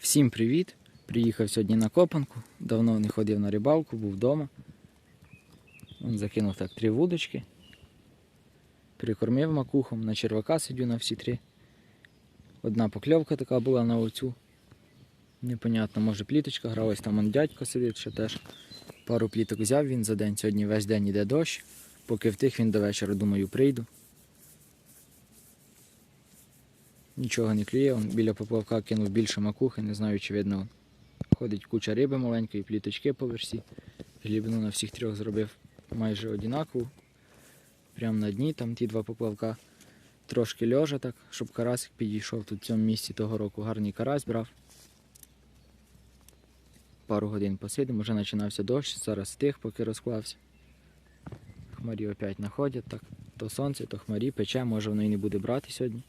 Всім привіт! Приїхав сьогодні на копанку. Давно не ходив на рибалку, був вдома. Он закинув так три вудочки. Прикормив макухом, на червака сидю на всі три. Одна покльовка така була на оцю. Непонятно, може пліточка гралась, там он дядько сидить ще теж. Пару пліток взяв він за день. Сьогодні весь день іде дощ. Поки втих він до вечора, думаю, прийду. Нічого не клює, он біля поплавка кинув більше макухи, не знаю, чи видно. Ходить куча риби маленької, пліточки по версі. Глібну на всіх трьох зробив майже однакову. Прямо на дні, там ті два поплавка. Трошки льожа так, щоб карасик підійшов. Тут в цьому місці того року гарний карась брав. Пару годин посидимо, вже починався дощ, зараз тих, поки розклався. Хмарі опять находять, так. То сонце, то хмарі, пече, може воно і не буде брати сьогодні.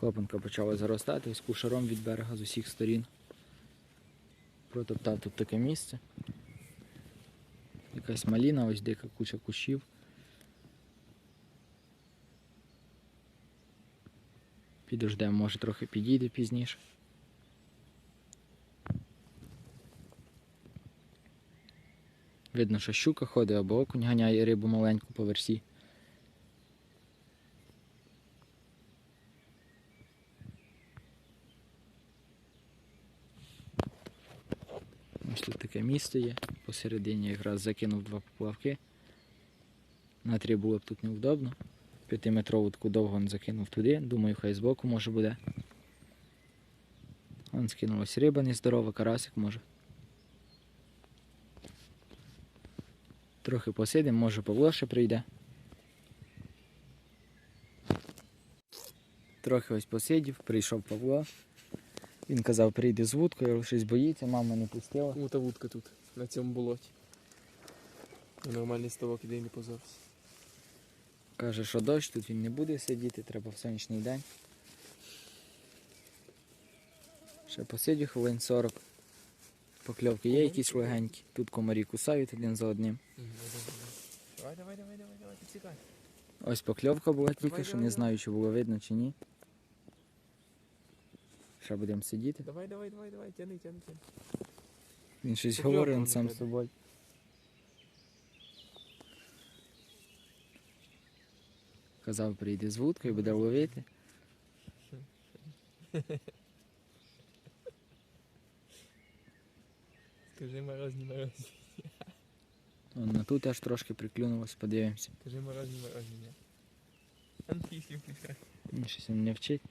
Копанка почала заростати з кушаром від берега з усіх сторін. Протоптав тут таке місце. Якась маліна, ось дика куча кущів. Підождемо, може трохи підійде пізніше. Видно, що щука ходить або окунь ганяє рибу маленьку по версі. Ось тут таке місце є. Посередині якраз закинув два поплавки. На три було б тут невдобно. П'ятиметрову таку довго не закинув туди. Думаю, хай збоку може буде. Вон скинулась риба нездорова, карасик може. Трохи посидимо, може Павло ще прийде. Трохи ось посидів, прийшов Павло. Він казав, прийде з вудкою, щось боїться, мама не пустила. Кому та вудка тут, на цьому болоті. Нормальний ставок іде і не позорся. Каже, що дощ, тут він не буде сидіти, треба в сонячний день. Ще посидю хвилин 40. Покльовки є якісь легенькі. Тут комарі кусають один за одним. Давай, давай, давай, давай, давай, підсікай. Ось покльовка була тільки, що не знаю, чи було видно чи ні. Ще будемо сидіти. Давай, давай, давай, давай, тяни, тяни, тяни. Він щось Покльовка говорить не сам з треба. собою. Казав, прийде з вудкою, буде ловити. Скажи морозні морозні. Вон на тут аж трошки приклюнулось, подивимося. Скажи морозні морозні. ні. Анфісів пішка. Він щось він не вчить.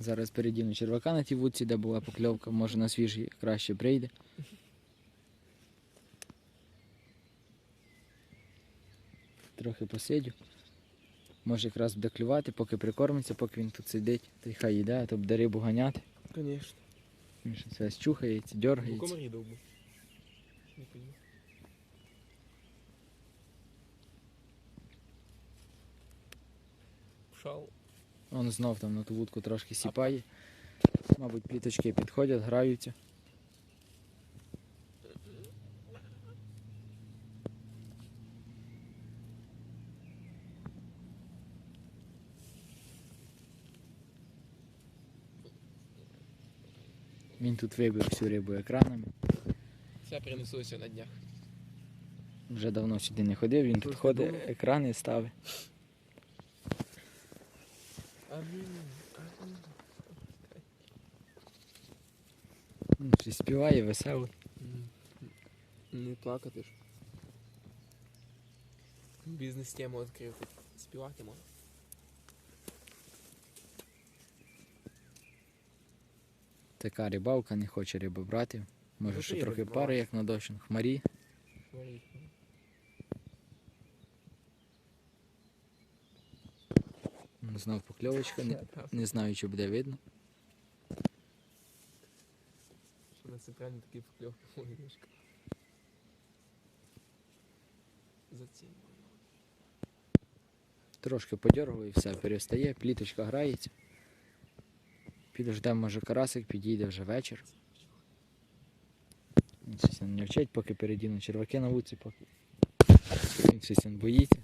Зараз передіну червака на тій вудці, де була покльовка, може на свіжій краще прийде. Трохи посидю. Може якраз буде клювати, поки прикормиться, поки він тут сидить, та й хай їде, а то буде рибу ганяти. Конечно. Він щось весь чухається, Ну, дергається. комарі. Не пойму. Пшал. Он знов там на ту вудку трошки сіпає. Мабуть, пліточки підходять, граються. Він тут вибив всю рибу екранами. Це принесуся на днях. Вже давно сюди не ходив, він тут ходить, екрани ставить. Амінь. Співає, весело. Не плакати ж. Бізнес-тему відкрив. хоч Співати можна. Така рибалка, не хоче рибу брати. Може Ну, ще трохи пари, як на дощ, хмарі. Смотри. Знов покльовочка, не, не знаю, чи буде видно. Що на центральній такий покльовки мишка. За цим. Трошки подергав і все, перестає, пліточка грається. Підождемо, може карасик підійде вже вечір. Він не вчить, поки передіну черваки на вулиці, поки він боїться.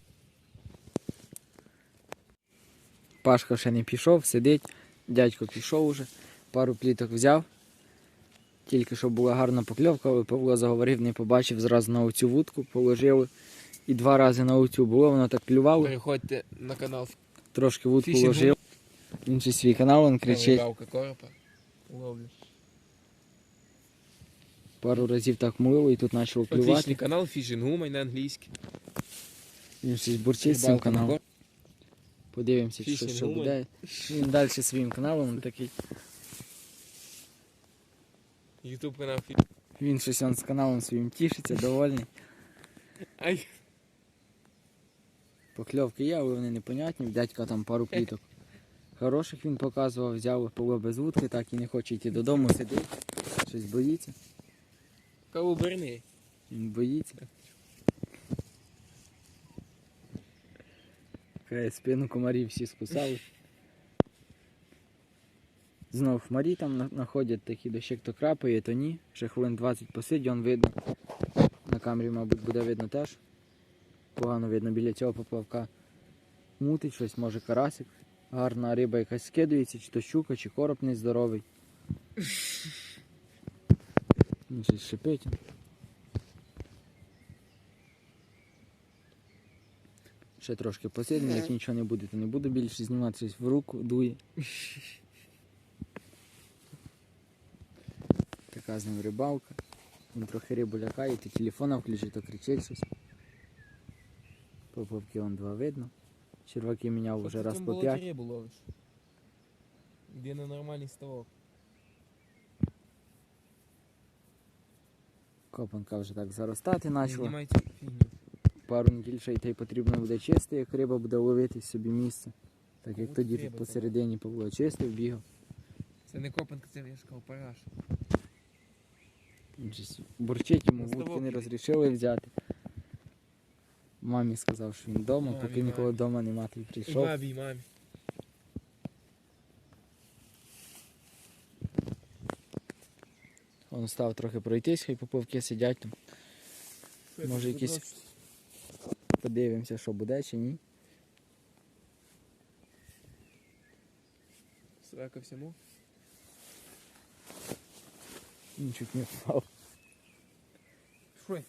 Пашка ще не пішов, сидить. Дядько пішов уже, пару пліток взяв. Тільки що була гарна покльовка, але Павло заговорив, не побачив зразу на оцю вудку, положили. І два рази на оцю було, воно так клювало, Переходьте на канал трошки вудку Фішінг ложив. Інший свій канал, він кричить. Рибалка коропа. Ловлю. Пару разів так мило і тут почало клювати. Отличний канал Woman на англійській. Він щось бурчить з цим каналом. Подивимося, що, що буде. Він далі своїм каналом такий. Ютуб канал. Він щось з каналом своїм тішиться, довольний. Ай, Покльовки є, але вони непонятні. Дядька там пару пліток. Хороших він показував, взяв Павло без вудки, так і не хоче йти додому, сидить. Щось боїться. кого берни. Він боїться. Каже, спину комарів всі скусали. Знов хмарі там на- находять такі дощик то крапає, то ні. Ще хвилин 20 посидь, он видно. На камері, мабуть, буде видно теж. Погано видно біля цього поплавка. Мутить щось, може карасик. Гарна риба якась скидується, чи то щука, чи короб нездоровий. Щось шипить. Ще трошки посидимо, як нічого не буде, то не буду більше знімати щось в руку, дує. Така з ним рибалка. Він трохи рибу лякає, то телефона включить, то кричить щось. Поповки вон два видно. Черваки міняв вже раз по п'ять. рибу ловиш. Де на нормальний ставок. Копанка вже так заростати почала. Знімай цю фігню. Пару неділь ще й й потрібно буде чисти, як риба буде ловити собі місце. Так як тоді тут посередині Павло чистив, бігав. Це не копанка, це я кажу, параш. Бурчить йому, вудки не розрішили взяти. Мамі сказав, що він вдома, Мамі, поки нікого вдома нема, то й І прийшов. і мамі. Он став трохи пройтись, хай поповки сидять там. Може, якісь- Подивимося, що буде чи ні. Срака всьому. Він чуть не впав. Що?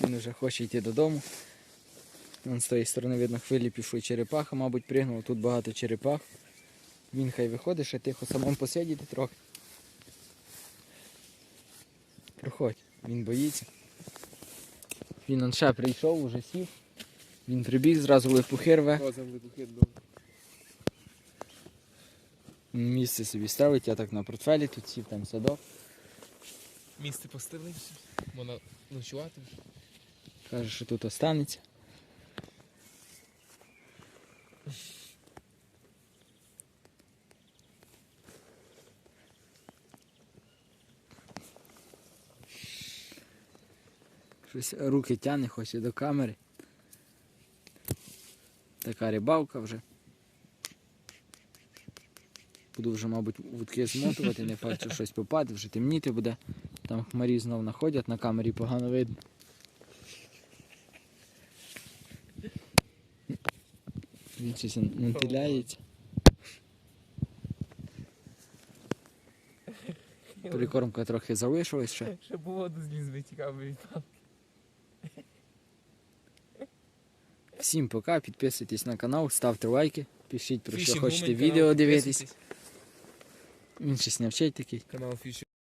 Він вже хоче йти додому. Вон з тої сторони видно хвилі пішли черепаха, мабуть, пригнуло. Тут багато черепах. Він хай виходить, ще тихо самому посидіти трохи. Проходь, він боїться. Він он ще прийшов, уже сів. Він прибіг, зразу липухи рве. Козам вибухи вдома. Місце собі ставить, я так на портфелі, тут сів там садок. Місце постелився. Можна ночувати. Каже, що тут останеться. Щось руки тягне, хоче до камери. Така рибалка вже. Буду вже, мабуть, вудки змотувати, не факт, що щось попаде, вже темніти буде. Там хмарі знов находять, на камері погано видно. Він щось нантиляється. Прикормка трохи залишилась ще. Ще воду зліз витікав від Всім пока, підписуйтесь на канал, ставте лайки, пишіть про що хочете відео канал, дивитись. Він щось навчить такий. Канал Fishing